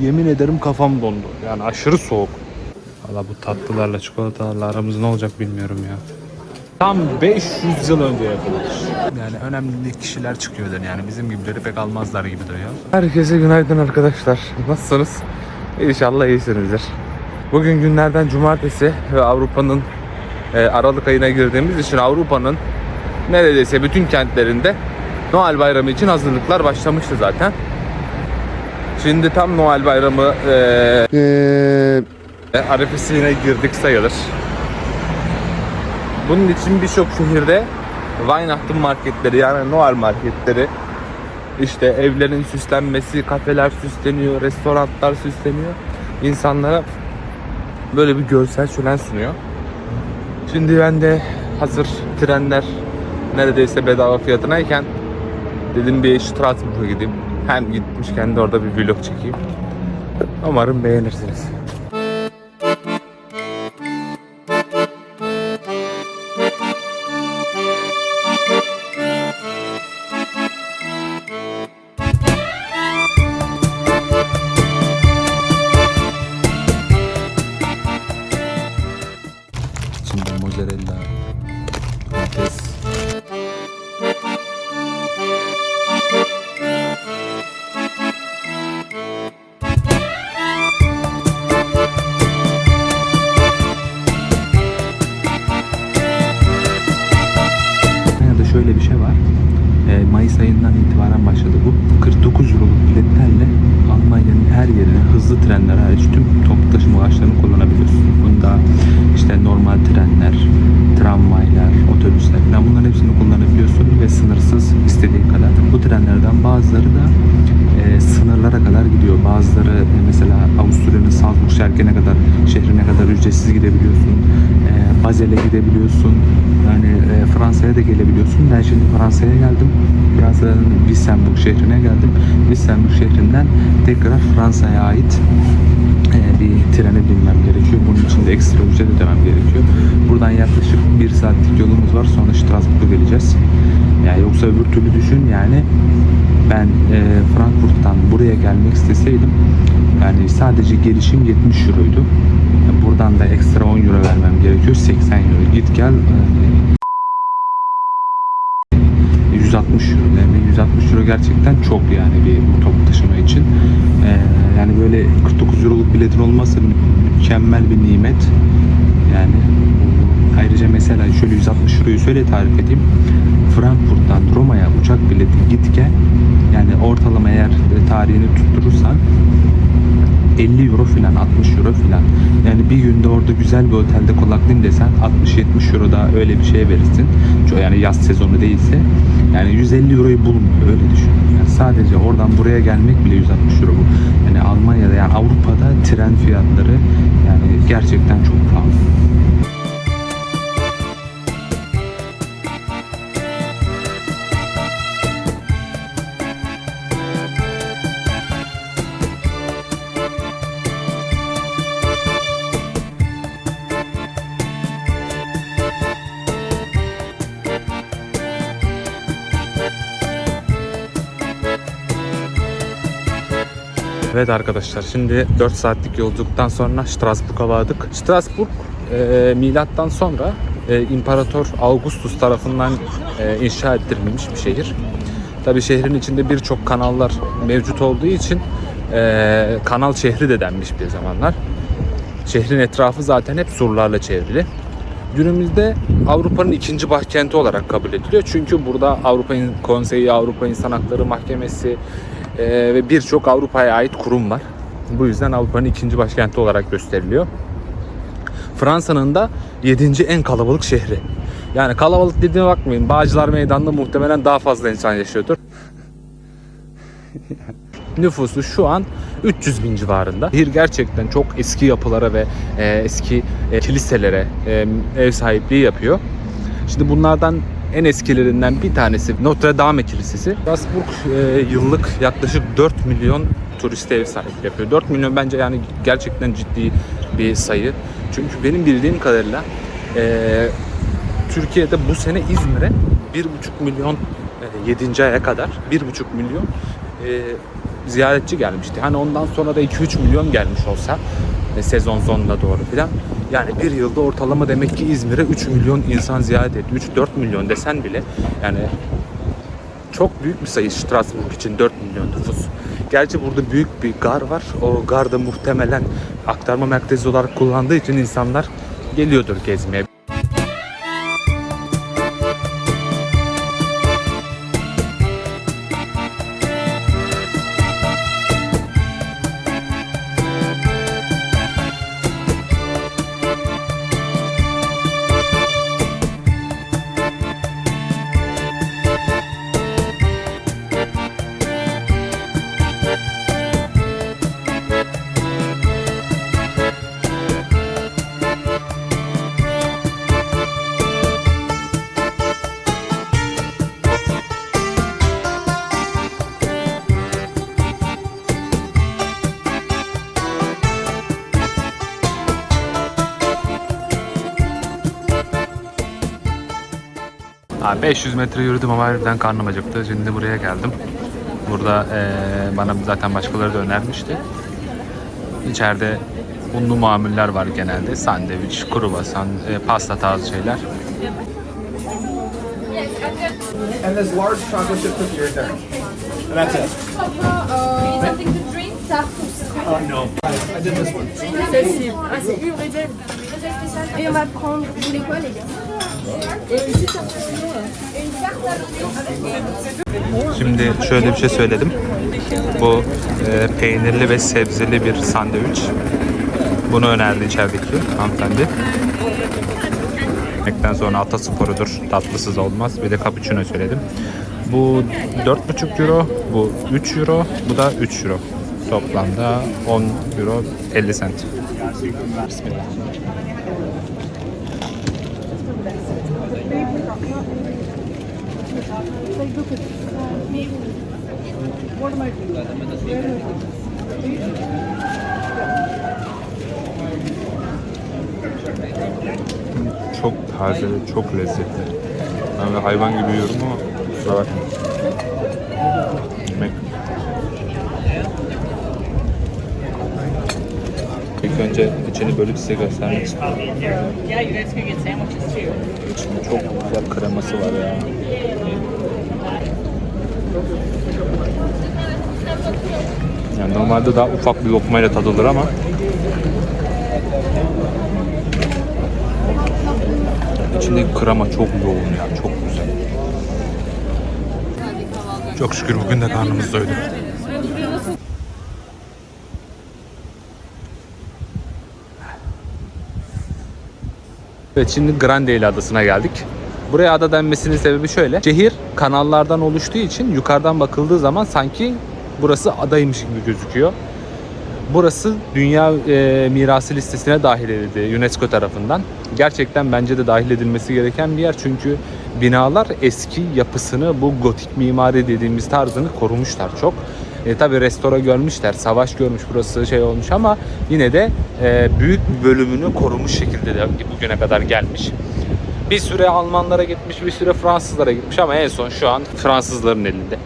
Yemin ederim kafam dondu. Yani aşırı soğuk. Valla bu tatlılarla çikolatalarla aramız ne olacak bilmiyorum ya. Tam 500 yıl önce yapılmış. Yani önemli kişiler çıkıyordur yani bizim gibileri pek almazlar gibi duruyor. Herkese günaydın arkadaşlar. Nasılsınız? İnşallah iyisinizdir. Bugün günlerden cumartesi ve Avrupa'nın e, Aralık ayına girdiğimiz için Avrupa'nın neredeyse bütün kentlerinde Noel Bayramı için hazırlıklar başlamıştı zaten. Şimdi tam Noel Bayramı e, arifesine girdik sayılır. Bunun için birçok şehirde Weihnachten marketleri yani Noel marketleri işte evlerin süslenmesi, kafeler süsleniyor, restoranlar süsleniyor. İnsanlara böyle bir görsel şölen sunuyor. Şimdi ben de hazır trenler neredeyse bedava fiyatınayken dedim bir Strasbourg'a gideyim. Hem gitmişken de orada bir vlog çekeyim. Umarım beğenirsiniz. E, Basel'e gidebiliyorsun. Yani e, Fransa'ya da gelebiliyorsun. Ben şimdi Fransa'ya geldim. Fransa'nın Wissembourg şehrine geldim. Wissembourg şehrinden tekrar Fransa'ya ait e, bir trene binmem gerekiyor. İçin de ekstra ücret ödemem gerekiyor. Buradan yaklaşık bir saatlik yolumuz var. Sonra Strasbourg'a geleceğiz. Yani yoksa öbür türlü düşün yani ben e, Frankfurt'tan buraya gelmek isteseydim yani sadece gelişim 70 euroydu. Buradan da ekstra 10 euro vermem gerekiyor. 80 euro. Git gel e, 160 euro. Yani 160 euro gerçekten çok yani bir toplu taşıma için. E, yani böyle 49 euroluk biletin olması mükemmel bir nimet. Yani ayrıca mesela şöyle 160 euroyu şöyle tarif edeyim. Frankfurt'tan Roma'ya uçak bileti git gel yani ortalama eğer tarihini tutturursan 50 euro filan 60 euro filan. Yani bir günde orada güzel bir otelde konaklayayım desen 60-70 euro da öyle bir şeye verirsin. Yani yaz sezonu değilse yani 150 euroyu bulmuyor öyle düşün. Yani sadece oradan buraya gelmek bile 160 euro bu. Yani Almanya'da yani Avrupa'da tren fiyatları yani gerçekten çok pahalı. Evet arkadaşlar şimdi 4 saatlik yolculuktan sonra Strasbourg'a vardık. Strasbourg e, milattan sonra e, İmparator Augustus tarafından e, inşa ettirilmiş bir şehir. Tabi şehrin içinde birçok kanallar mevcut olduğu için e, kanal şehri de denmiş bir zamanlar. Şehrin etrafı zaten hep surlarla çevrili. Günümüzde Avrupa'nın ikinci başkenti olarak kabul ediliyor. Çünkü burada Avrupa Konseyi, Avrupa İnsan Hakları Mahkemesi e, ve birçok Avrupa'ya ait kurum var. Bu yüzden Avrupa'nın ikinci başkenti olarak gösteriliyor. Fransa'nın da 7. en kalabalık şehri. Yani kalabalık dediğine bakmayın. Bağcılar Meydanı'nda muhtemelen daha fazla insan yaşıyordur. Nüfusu şu an 300 bin civarında. Şehir gerçekten çok eski yapılara ve e, eski e, kiliselere e, ev sahipliği yapıyor. Şimdi bunlardan en eskilerinden bir tanesi Notre Dame Kilisesi. Strasbourg e, yıllık yaklaşık 4 milyon turiste ev sahipliği yapıyor. 4 milyon bence yani gerçekten ciddi bir sayı. Çünkü benim bildiğim kadarıyla e, Türkiye'de bu sene İzmir'e 1,5 milyon e, 7. aya kadar 1,5 milyon e, ziyaretçi gelmişti. Hani ondan sonra da 2-3 milyon gelmiş olsa e, sezon sonuna doğru filan. Yani bir yılda ortalama demek ki İzmir'e 3 milyon insan ziyaret etti. 3-4 milyon desen bile yani çok büyük bir sayı Strasbourg için 4 milyon nüfus. Gerçi burada büyük bir gar var. O gar da muhtemelen aktarma merkezi olarak kullandığı için insanlar geliyordur gezmeye. 500 metre yürüdüm ama harbiden karnım acıktı. Şimdi buraya geldim. Burada eee, bana zaten başkaları da önermişti. İçeride unlu mamuller var genelde. Sandviç, kruvasan, e, pasta tarzı şeyler. and this large chocolate chip cookie right there. And that's it. something to drink. Uh, no. I did this one. Celle-ci. C'est une réserve. Et on va prendre. Vous voulez quoi, les gars Şimdi şöyle bir şey söyledim. Bu e, peynirli ve sebzeli bir sandviç. Bunu önerdi içerideki hanımefendi. Yemekten sonra atasporudur. Tatlısız olmaz. Bir de cappuccino söyledim. Bu 4,5 euro, bu 3 euro, bu da 3 euro. Toplamda 10 euro 50 cent. Bismillah. Çok taze çok lezzetli. Ben de hayvan gibi yiyorum ama kusura bakmayın. Yemek. İlk önce içini bölüp size göstermek istiyorum. İçinde çok güzel kreması var ya. Yani normalde daha ufak bir lokmayla tadılır ama içindeki krema çok yoğun ya, çok güzel. Çok şükür bugün de karnımız doydu. Evet şimdi Grandeyli Adası'na geldik. Buraya ada denmesinin sebebi şöyle. Şehir kanallardan oluştuğu için yukarıdan bakıldığı zaman sanki burası adaymış gibi gözüküyor. Burası Dünya e, Mirası listesine dahil edildi UNESCO tarafından. Gerçekten bence de dahil edilmesi gereken bir yer çünkü binalar eski yapısını bu gotik mimari dediğimiz tarzını korumuşlar çok. E, tabii restore görmüşler, savaş görmüş burası şey olmuş ama yine de e, büyük bir bölümünü korumuş şekilde de bugüne kadar gelmiş. Bir süre Almanlara gitmiş, bir süre Fransızlara gitmiş ama en son şu an Fransızların elinde.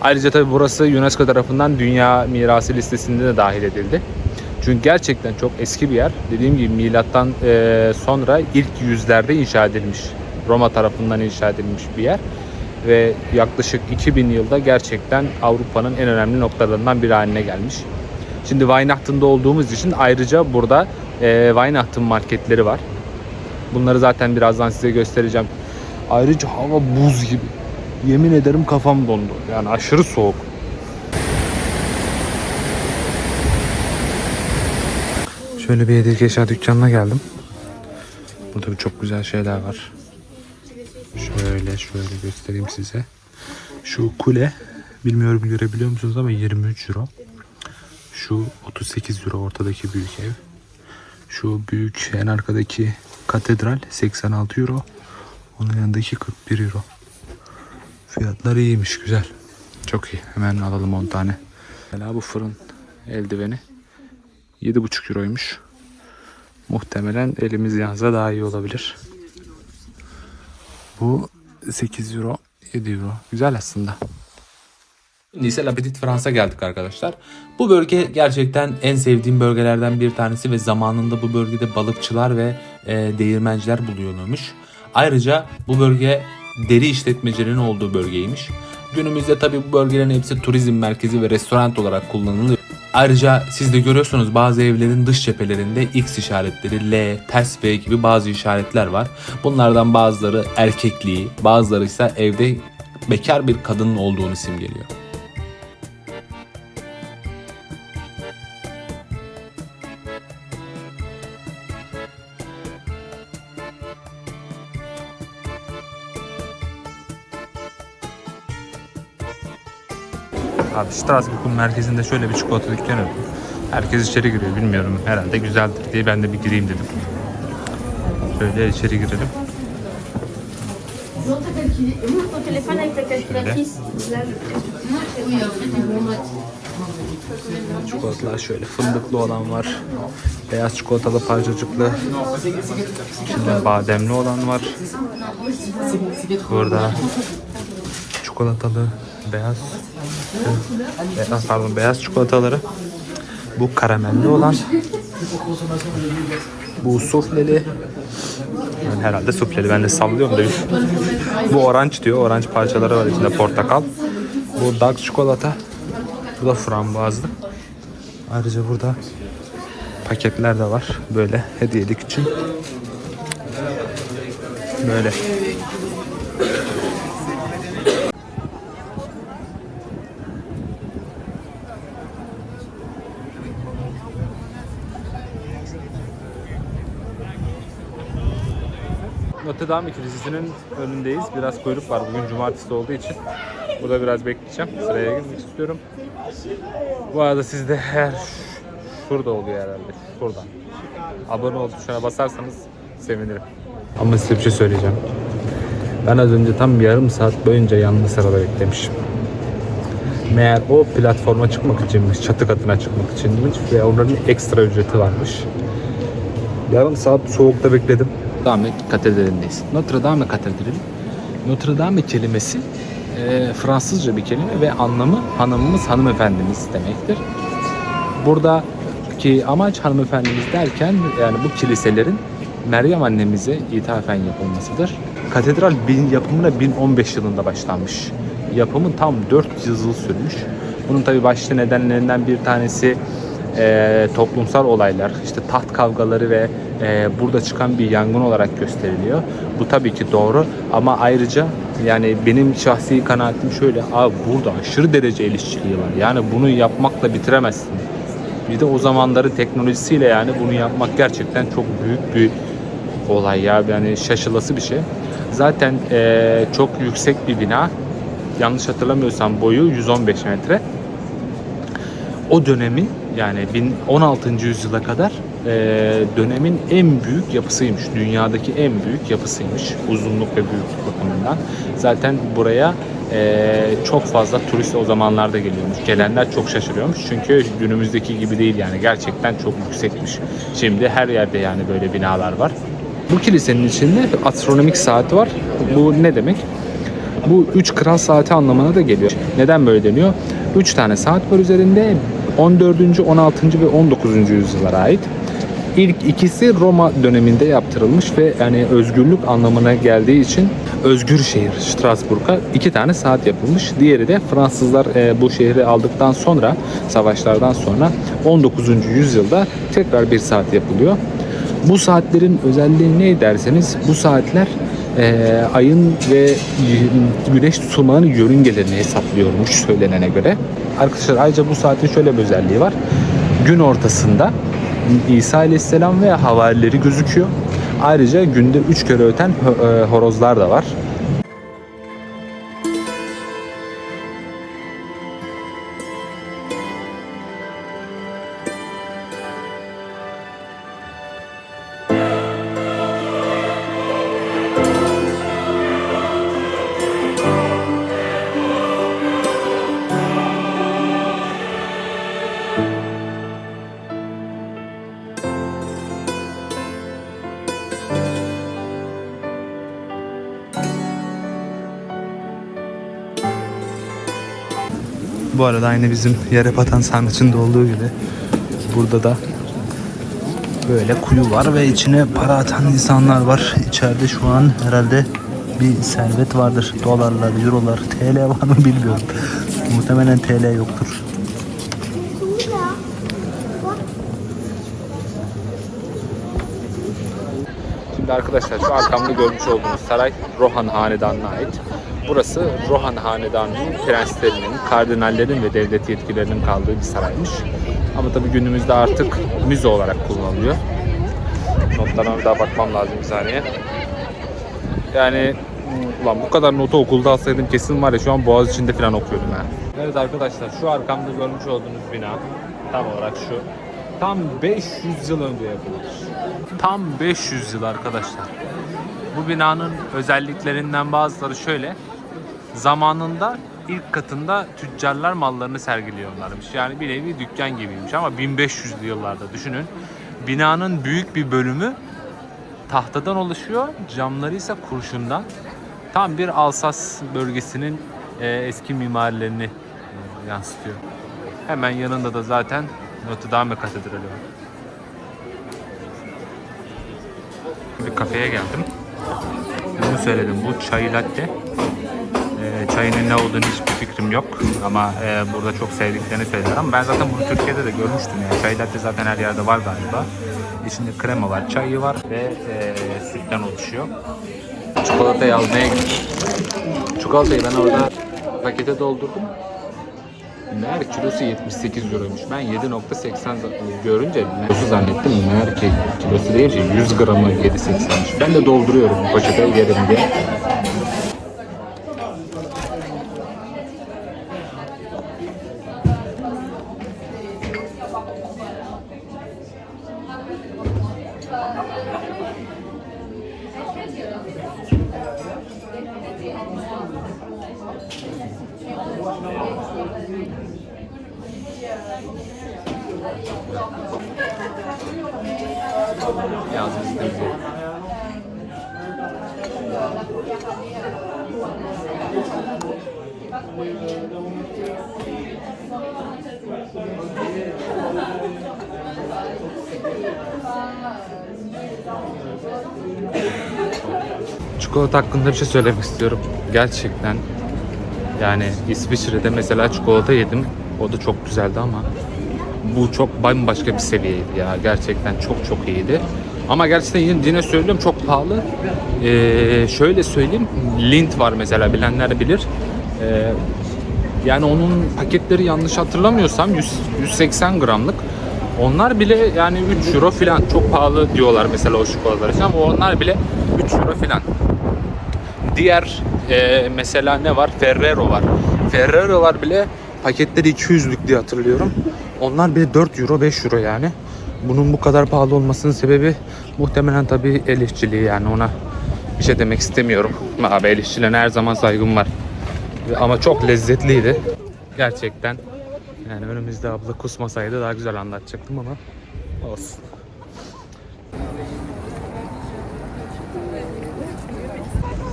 Ayrıca tabii burası UNESCO tarafından Dünya Mirası listesinde de dahil edildi. Çünkü gerçekten çok eski bir yer. Dediğim gibi milattan e, sonra ilk yüzlerde inşa edilmiş. Roma tarafından inşa edilmiş bir yer. Ve yaklaşık 2000 yılda gerçekten Avrupa'nın en önemli noktalarından biri haline gelmiş. Şimdi Weihnacht'ında olduğumuz için ayrıca burada e, marketleri var. Bunları zaten birazdan size göstereceğim. Ayrıca hava buz gibi. Yemin ederim kafam dondu. Yani aşırı soğuk. Şöyle bir hediye eşya dükkanına geldim. Burada çok güzel şeyler var. Şöyle şöyle göstereyim size. Şu kule bilmiyorum görebiliyor musunuz ama 23 euro. Şu 38 euro ortadaki büyük ev. Şu büyük en arkadaki katedral 86 euro. Onun yanındaki 41 euro. Fiyatlar iyiymiş güzel. Çok iyi. Hemen alalım 10 tane. Mesela bu fırın eldiveni 7,5 euroymuş. Muhtemelen elimiz yansa daha iyi olabilir. Bu 8 euro 7 euro. Güzel aslında. Şimdi ise La Petite France'a geldik arkadaşlar. Bu bölge gerçekten en sevdiğim bölgelerden bir tanesi ve zamanında bu bölgede balıkçılar ve e, değirmenciler bulunuyormuş. Ayrıca bu bölge deri işletmecilerin olduğu bölgeymiş. Günümüzde tabi bu bölgelerin hepsi turizm merkezi ve restoran olarak kullanılıyor. Ayrıca siz de görüyorsunuz bazı evlerin dış cephelerinde X işaretleri, L, ters V gibi bazı işaretler var. Bunlardan bazıları erkekliği, bazıları ise evde bekar bir kadının olduğunu simgeliyor. Strasbourg'un merkezinde şöyle bir çikolata dükkanı var. Herkes içeri giriyor bilmiyorum herhalde güzeldir diye ben de bir gireyim dedim. Şöyle içeri girelim. Là, Çikolatalar şöyle fındıklı olan var. Beyaz çikolatalı parçacıklı. İçinde bademli olan var. Burada çikolatalı beyaz beyaz pardon beyaz çikolataları. Bu karamelli olan. Bu sufleli. Yani herhalde sufleli. Ben de sallıyorum da. Bu orange diyor. Orange parçaları var içinde portakal. Bu dark çikolata. Bu da frambuazlı. Ayrıca burada paketler de var. Böyle hediyelik için. Böyle. Notre Dame Kilisesi'nin önündeyiz. Biraz kuyruk var bugün cumartesi olduğu için. Burada biraz bekleyeceğim. Sıraya girmek istiyorum. Bu arada siz de her şurada oluyor herhalde. Şuradan. Abone ol tuşuna basarsanız sevinirim. Ama size bir şey söyleyeceğim. Ben az önce tam yarım saat boyunca yanlış sırada beklemişim. Meğer o platforma çıkmak içinmiş, çatı katına çıkmak içinmiş ve onların ekstra ücreti varmış. Yarım saat soğukta bekledim. Dame Katedrali'ndeyiz. Notre Dame Katedrali. Notre Dame kelimesi e, Fransızca bir kelime ve anlamı hanımımız, hanımefendimiz demektir. Buradaki amaç hanımefendimiz derken yani bu kiliselerin Meryem annemize ithafen yapılmasıdır. Katedral bin, yapımına 1015 yılında başlanmış. Yapımı tam 4 yıl sürmüş. Bunun tabi başlı nedenlerinden bir tanesi e, toplumsal olaylar, işte taht kavgaları ve e, burada çıkan bir yangın olarak gösteriliyor. Bu tabii ki doğru ama ayrıca yani benim şahsi kanaatim şöyle, abi burada aşırı derece el işçiliği var. Yani bunu yapmakla bitiremezsin. Bir de o zamanların teknolojisiyle yani bunu yapmak gerçekten çok büyük bir olay ya. Yani şaşılası bir şey. Zaten e, çok yüksek bir bina. Yanlış hatırlamıyorsam boyu 115 metre o dönemin yani 16. yüzyıla kadar e, dönemin en büyük yapısıymış. Dünyadaki en büyük yapısıymış. Uzunluk ve büyüklük bakımından. Zaten buraya e, çok fazla turist o zamanlarda geliyormuş. Gelenler çok şaşırıyormuş. Çünkü günümüzdeki gibi değil yani. Gerçekten çok yüksekmiş. Şimdi her yerde yani böyle binalar var. Bu kilisenin içinde astronomik saat var. Bu ne demek? Bu 3 kral saati anlamına da geliyor. Neden böyle deniyor? 3 tane saat var üzerinde. 14. 16. ve 19. yüzyıllara ait. İlk ikisi Roma döneminde yaptırılmış ve yani özgürlük anlamına geldiği için özgür şehir Strasbourg'a iki tane saat yapılmış. Diğeri de Fransızlar e, bu şehri aldıktan sonra savaşlardan sonra 19. yüzyılda tekrar bir saat yapılıyor. Bu saatlerin özelliği ne derseniz bu saatler e, ayın ve güneş tutulmalarının yörüngelerini hesaplıyormuş söylenene göre. Arkadaşlar ayrıca bu saatin şöyle bir özelliği var. Gün ortasında İsa Aleyhisselam ve havarileri gözüküyor. Ayrıca günde 3 kere öten e, horozlar da var. Bu arada aynı bizim yere batan sarnıçında olduğu gibi burada da böyle kuyu var ve içine para atan insanlar var. İçeride şu an herhalde bir servet vardır. Dolarlar, eurolar, TL var mı bilmiyorum. Muhtemelen TL yoktur. Şimdi arkadaşlar şu arkamda görmüş olduğunuz saray Rohan Hanedanı'na ait. Burası Rohan Hanedanı'nın prenslerinin, kardinallerin ve devlet yetkilerinin kaldığı bir saraymış. Ama tabii günümüzde artık müze olarak kullanılıyor. Notlarına bir daha bakmam lazım bir saniye. Yani ulan bu kadar notu okulda alsaydım kesin var ya şu an boğaz içinde falan okuyordum ha. Evet arkadaşlar şu arkamda görmüş olduğunuz bina tam olarak şu. Tam 500 yıl önce yapılmış. Tam 500 yıl arkadaşlar. Bu binanın özelliklerinden bazıları şöyle. Zamanında ilk katında tüccarlar mallarını sergiliyorlarmış. Yani bir nevi dükkan gibiymiş ama 1500'lü yıllarda düşünün. Binanın büyük bir bölümü tahtadan oluşuyor. Camları ise kurşundan. Tam bir Alsas bölgesinin e, eski mimarilerini e, yansıtıyor. Hemen yanında da zaten Notre Dame Katedrali var. Bir kafeye geldim. Bunu söyledim. Bu çay latte. Çayının ne olduğunu hiçbir fikrim yok. Ama e, burada çok sevdiklerini söylediler. Ama ben zaten bunu Türkiye'de de görmüştüm. Yani. Çay latte zaten her yerde var galiba. İçinde krema var, çayı var ve e, sütten oluşuyor. Çikolatayı almaya. Çikolatayı ben orada pakete doldurdum. Meğer kilosu 78 euroymuş. Ben 7.80 görünce kilosu zannettim. Meğer ki kilosu değil ki 100 gramı 7.80'miş. Ben de dolduruyorum poşete yerim diye. Yazmış temizliği. Çikolata hakkında bir şey söylemek istiyorum. Gerçekten yani İsviçre'de mesela çikolata yedim. O da çok güzeldi ama bu çok bambaşka bir seviyeydi ya. Gerçekten çok çok iyiydi. Ama gerçekten yine, yine söylüyorum çok pahalı. Ee, şöyle söyleyeyim. Lint var mesela bilenler bilir. Ee, yani onun paketleri yanlış hatırlamıyorsam 100, 180 gramlık. Onlar bile yani 3 euro falan çok pahalı diyorlar mesela o çikolatalar için ama onlar bile 3 euro falan. Diğer e, mesela ne var? Ferrero var. Ferrero'lar bile paketleri 200'lük diye hatırlıyorum. Onlar bile 4 euro 5 euro yani. Bunun bu kadar pahalı olmasının sebebi muhtemelen tabii el işçiliği yani ona bir şey demek istemiyorum. Abi el işçilerine her zaman saygım var. Ama çok lezzetliydi. Gerçekten. Yani önümüzde abla kusmasaydı daha güzel anlatacaktım ama olsun.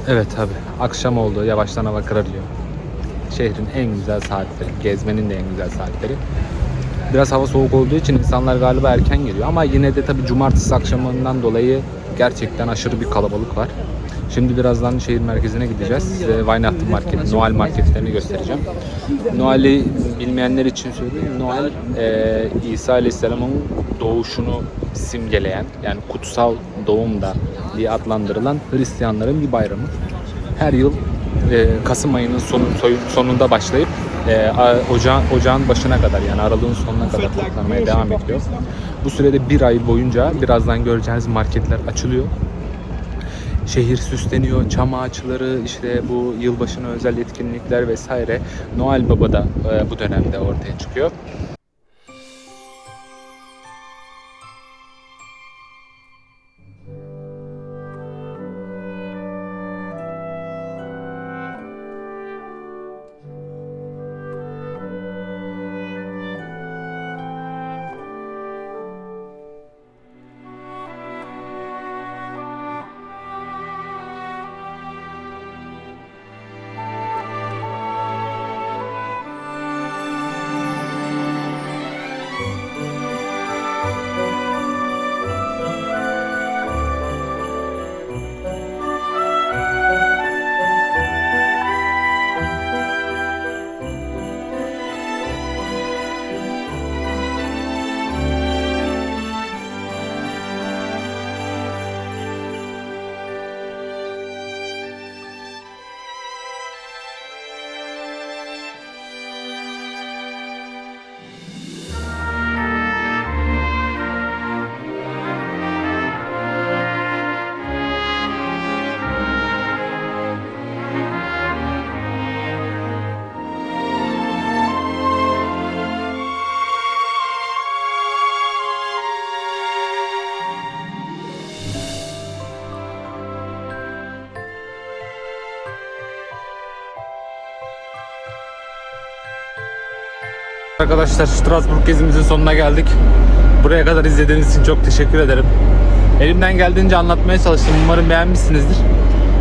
Evet abi akşam oldu yavaştan hava kararıyor. Şehrin en güzel saatleri, gezmenin de en güzel saatleri. Biraz hava soğuk olduğu için insanlar galiba erken geliyor ama yine de tabii cumartesi akşamından dolayı gerçekten aşırı bir kalabalık var. Şimdi birazdan şehir merkezine gideceğiz. Size Weihnachten Market, Noel marketlerini göstereceğim. Noel'i bilmeyenler için söyleyeyim. Noel e, İsa Aleyhisselam'ın doğuşunu simgeleyen yani kutsal doğum da diye adlandırılan Hristiyanların bir bayramı. Her yıl e, Kasım ayının sonu, sonunda başlayıp e, ocağın, ocağın başına kadar yani aralığın sonuna kadar toplanmaya devam ediyor. Bu sürede bir ay boyunca birazdan göreceğiniz marketler açılıyor. Şehir süsleniyor, çam ağaçları, işte bu yılbaşına özel etkinlikler vesaire. Noel Baba da e, bu dönemde ortaya çıkıyor. Arkadaşlar Strasbourg gezimizin sonuna geldik. Buraya kadar izlediğiniz için çok teşekkür ederim. Elimden geldiğince anlatmaya çalıştım. Umarım beğenmişsinizdir.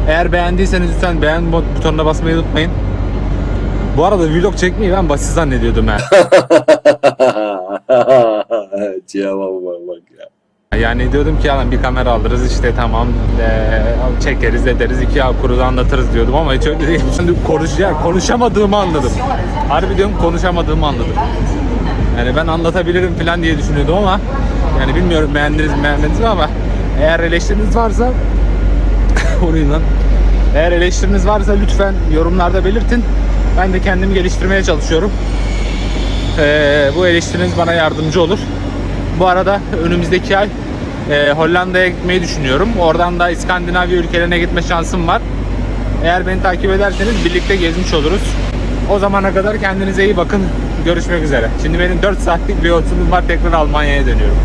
Eğer beğendiyseniz lütfen beğen butonuna basmayı unutmayın. Bu arada vlog çekmeyi ben basit zannediyordum ha. Cevabı. Yani diyordum ki ya bir kamera alırız işte tamam eee, çekeriz ederiz iki yağ kuruda anlatırız diyordum ama hiç öyle değil. Şimdi konuş, ya, konuşamadığımı anladım. Harbi diyorum konuşamadığımı anladım. Yani ben anlatabilirim falan diye düşünüyordum ama yani bilmiyorum beğendiniz mi beğenmediniz mi ama eğer eleştiriniz varsa orayı lan. Eğer eleştiriniz varsa lütfen yorumlarda belirtin. Ben de kendimi geliştirmeye çalışıyorum. Ee, bu eleştiriniz bana yardımcı olur. Bu arada önümüzdeki ay e, Hollanda'ya gitmeyi düşünüyorum. Oradan da İskandinavya ülkelerine gitme şansım var. Eğer beni takip ederseniz birlikte gezmiş oluruz. O zamana kadar kendinize iyi bakın. Görüşmek üzere. Şimdi benim 4 saatlik bir yolculuğum var. Tekrar Almanya'ya dönüyorum.